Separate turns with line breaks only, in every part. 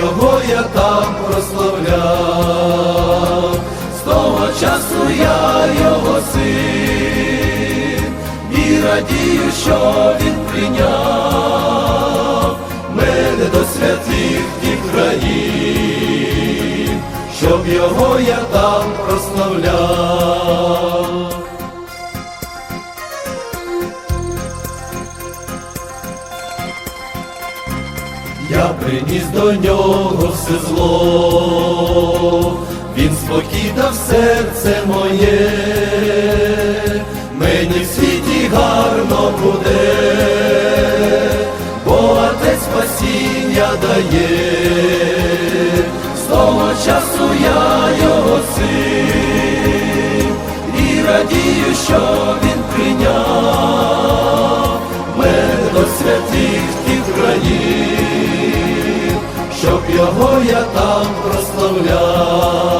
його я там прославляв, з того часу я його син, і радію, що він прийняв мене до святих тих країн, щоб його я там прославляв. Я приніс до нього все зло, він спокій серце моє, мені в світі гарно буде, бо Отець спасіння дає, з того часу я його син, і радію, що він його я там прославляв,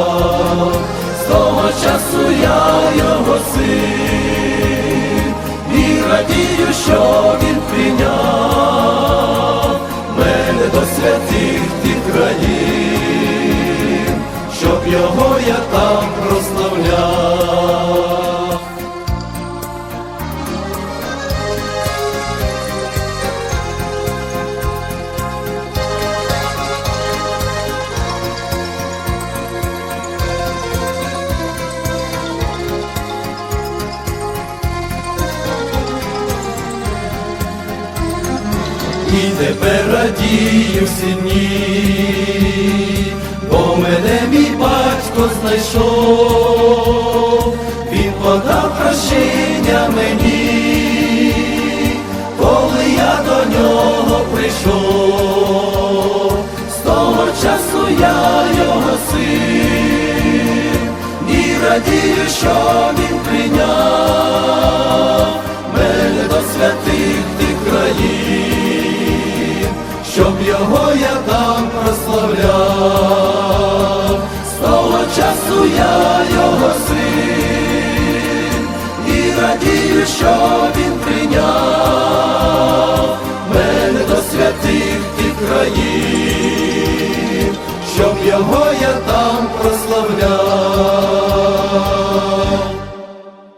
з того часу я його син, і радію, що він прийняв мене до святих тих країн, щоб його я там прославляв. Тепер радію всі дні, бо мене мій батько знайшов, він подав прощення мені, коли я до нього прийшов, з того часу я його син, і радію, що він прийняв щоб його я там прославляв, з того часу я його син, і радію, що він прийняв мене до святих тих країн, щоб його я там прославляв.